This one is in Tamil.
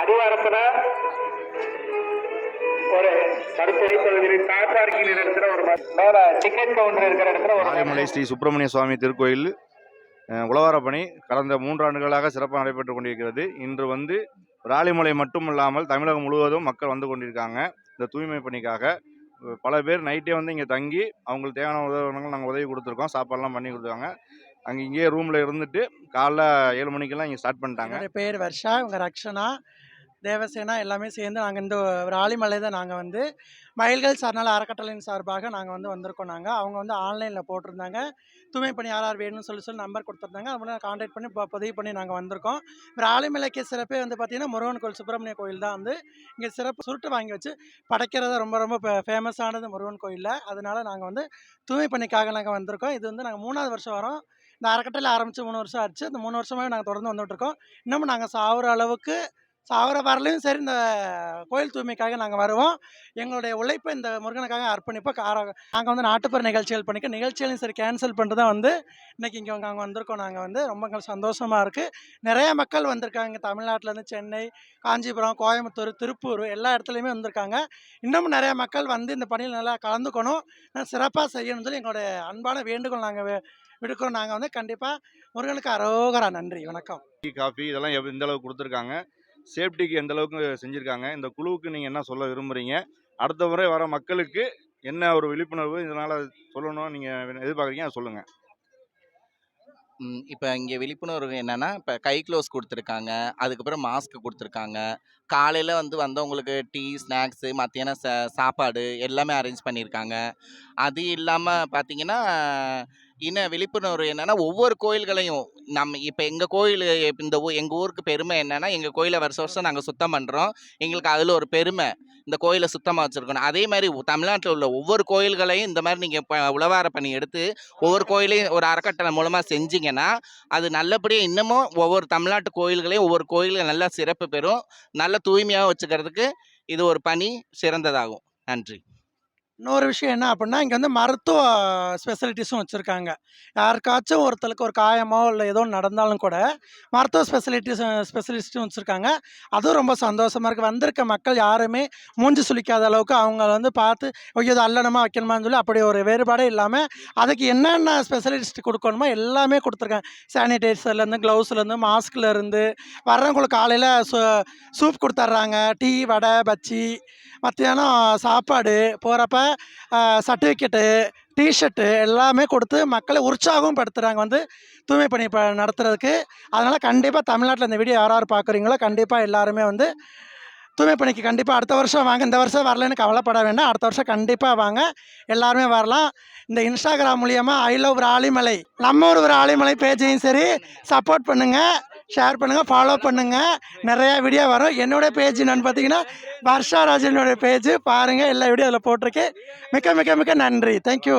அடிவாரத்துல ஒரு தடுப்பணை பகுதியில் கார் பார்க்கிங் இடத்துல ஒரு மேல டிக்கெட் கவுண்டர் இருக்கிற இடத்துல ஒரு ஆலைமலை ஸ்ரீ சுப்பிரமணிய சுவாமி திருக்கோயில் அஹ், உழவாரப் பணி கடந்த மூன்று ஆண்டுகளாக சிறப்பாக நடைபெற்று கொண்டிருக்கிறது. இன்று வந்து ராலிமலை மட்டுமல்லாமல் தமிழகம் முழுவதும் மக்கள் வந்து கொண்டிருக்காங்க. இந்த தூய்மை பணிக்காக பல பேர் நைட்டே வந்து இங்கே தங்கி அவங்களுக்கு தேவையான உதவிகள் நாங்கள் உதவி கொடுத்துருக்கோம். சாப்பாடுலாம் பண்ணி கொடுத்துருக்காங்க அங்கே இங்கேயே ரூமில் இருந்துட்டு காலைல ஏழு மணிக்கெல்லாம் இங்கே ஸ்டார்ட் பண்ணிட்டாங்க. பேர் வர்ஷா இவங்க ரக்ஷனா. தேவசேனா எல்லாமே சேர்ந்து நாங்கள் இந்த ஒரு ஆலிமலை தான் நாங்கள் வந்து மயில்கள் சரணால அறக்கட்டளையின் சார்பாக நாங்கள் வந்து வந்திருக்கோம் நாங்கள் அவங்க வந்து ஆன்லைனில் போட்டிருந்தாங்க. தூய்மை பணி யார் யார் வேணும்னு சொல்லி சொல்லி நம்பர் கொடுத்துருந்தாங்க. அது மூலம் கான்டாக்ட் பண்ணி இப்போ பதிவு பண்ணி நாங்கள் வந்திருக்கோம். ஒரு ஆலிமலைக்கு சிறப்பே வந்து பார்த்திங்கன்னா முருகன் கோயில் சுப்பிரமணிய கோயில் தான் வந்து இங்கே சிறப்பு சுருட்டு வாங்கி வச்சு படைக்கிறத ரொம்ப ரொம்ப ஃபேமஸானது முருகன் கோயிலில். அதனால் நாங்கள் வந்து தூய்மை பணிக்காக நாங்கள் வந்திருக்கோம். இது வந்து நாங்கள் மூணாவது வருஷம் வரோம். இந்த அறக்கட்டளை ஆரம்பித்து மூணு வருஷம் ஆச்சு. இந்த மூணு வருஷமாகவே நாங்கள் தொடர்ந்து வந்துட்டுருக்கோம் இன்னமும் நாங்கள் சாகுற அளவுக்கு சாகுற வரலையும் சரி இந்த கோயில் தூய்மைக்காக நாங்கள் வருவோம். எங்களுடைய உழைப்பை இந்த முருகனுக்காக அர்ப்பணிப்போம். காரம் நாங்கள் வந்து நாட்டுப்புற நிகழ்ச்சிகள் பண்ணிக்க நிகழ்ச்சிகளையும் சரி கேன்சல் பண்ணிட்டு தான் வந்து இன்றைக்கி இங்கே அங்கே வந்திருக்கோம். நாங்கள் வந்து ரொம்ப சந்தோஷமாக இருக்குது நிறைய மக்கள் வந்திருக்காங்க. தமிழ்நாட்டிலேருந்து சென்னை காஞ்சிபுரம் கோயம்புத்தூர் திருப்பூர் எல்லா இடத்துலையுமே வந்திருக்காங்க. இன்னமும் நிறைய மக்கள் வந்து இந்த பணியில் நல்லா கலந்துக்கணும். சிறப்பாக செய்யணும்னு சொல்லி எங்களுடைய அன்பான வேண்டுகோள் நாங்கள் விடுக்கிறோம். நாங்கள் வந்து கண்டிப்பாக முருகனுக்கு அரோகரா நன்றி. வணக்கம். டீ காஃபி இதெல்லாம் எவ் எந்த அளவுக்கு கொடுத்துருக்காங்க. சேஃப்டிக்கு எந்த அளவுக்கு செஞ்சுருக்காங்க. இந்த குழுவுக்கு நீங்கள் என்ன சொல்ல விரும்புகிறீங்க அடுத்த முறை வர மக்களுக்கு என்ன ஒரு விழிப்புணர்வு இதனால் சொல்லணும் நீங்கள் எதிர்பார்க்குறீங்க? அதை சொல்லுங்கள் இப்போ இங்கே விழிப்புணர்வு என்னென்னா இப்போ கை க்ளோஸ் கொடுத்துருக்காங்க. அதுக்கப்புறம் மாஸ்க் கொடுத்துருக்காங்க. காலையில் வந்து வந்தவங்களுக்கு டீ ஸ்நாக்ஸு மத்தியானம் ச சாப்பாடு எல்லாமே அரேஞ்ச் பண்ணியிருக்காங்க அது இல்லாமல் பார்த்தீங்கன்னா இன்னும் விழிப்புணர்வு என்னன்னா ஒவ்வொரு கோயில்களையும் நம்ம இப்போ எங்கள் கோயில் இந்த ஊ எங்கள் ஊருக்கு பெருமை என்னன்னா எங்கள் கோயிலை வருஷம் வருஷம் நாங்கள் சுத்தம் பண்ணுறோம் எங்களுக்கு அதில் ஒரு பெருமை இந்த கோயிலை சுத்தமாக வச்சுருக்கணும். அதே மாதிரி தமிழ்நாட்டில் உள்ள ஒவ்வொரு கோயில்களையும் இந்த மாதிரி நீங்கள் உழவார பண்ணி எடுத்து ஒவ்வொரு கோயிலையும் ஒரு அறக்கட்டளை மூலமாக செஞ்சீங்கன்னா அது நல்லபடியாக இன்னமும் ஒவ்வொரு தமிழ்நாட்டு கோயில்களையும் ஒவ்வொரு கோயில்கள் நல்லா சிறப்பு பெறும். நல்ல தூய்மையாக வச்சுக்கிறதுக்கு இது ஒரு பணி சிறந்ததாகும். நன்றி. இன்னொரு விஷயம் என்ன அப்படின்னா இங்கே வந்து மருத்துவ ஸ்பெசிலிட்டிஸும் வச்சுருக்காங்க. யாருக்காச்சும் ஒருத்தருக்கு ஒரு காயமோ இல்லை ஏதோ நடந்தாலும் கூட மருத்துவ ஸ்பெசிலிட்டிஸ் ஸ்பெஷலிஸ்ட்டும் வச்சுருக்காங்க. அதுவும் ரொம்ப சந்தோஷமாக இருக்குது வந்திருக்க மக்கள் யாருமே மூஞ்சி சுளிக்காத அளவுக்கு அவங்க வந்து பார்த்து ஐயோ இது அல்லணுமா வைக்கணுமான்னு சொல்லி அப்படி ஒரு வேறுபாடே இல்லாமல் அதுக்கு என்னென்ன ஸ்பெஷலிஸ்ட் கொடுக்கணுமோ எல்லாமே கொடுத்துருக்காங்க. சானிடைசர்லேருந்து க்ளவுஸ்லேருந்து மாஸ்க்லேருந்து வர்றவங்களுக்கு காலையில் சூ சூப் கொடுத்துட்றாங்க டீ வடை பஜ்ஜி மத்தியானம் சாப்பாடு. போகிறப்ப சர்டிஃபிகேட்டு டிஷர்ட்டு எல்லாமே கொடுத்து மக்களை உற்சாகம் படுத்துகிறாங்க வந்து தூய்மை பணி ப நடத்துறதுக்கு. அதனால் கண்டிப்பாக தமிழ்நாட்டில் இந்த வீடியோ யார் யார் பார்க்குறீங்களோ கண்டிப்பாக எல்லாருமே வந்து தூய்மை பணிக்கு கண்டிப்பாக அடுத்த வருஷம் வாங்க. இந்த வருஷம் வரலன்னு கவலைப்பட வேண்டாம். அடுத்த வருஷம் கண்டிப்பாக வாங்க. எல்லாருமே வரலாம். இந்த இன்ஸ்டாகிராம் மூலியமாக ஐ லவ் ஆலிமலை நம்ம ஒரு ஒரு ஆலிமலை பேஜையும் சரி சப்போர்ட் பண்ணுங்கள் ஷேர் பண்ணுங்கள் ஃபாலோ பண்ணுங்கள் நிறையா வீடியோ வரும். என்னோடய பேஜ் என்னென்னு பார்த்தீங்கன்னா வர்ஷா ராஜனுடைய பேஜ் பாருங்கள் எல்லா வீடியோ அதில் போட்டிருக்கேன். மிக்க மிக்க மிக்க நன்றி. தேங்க்யூ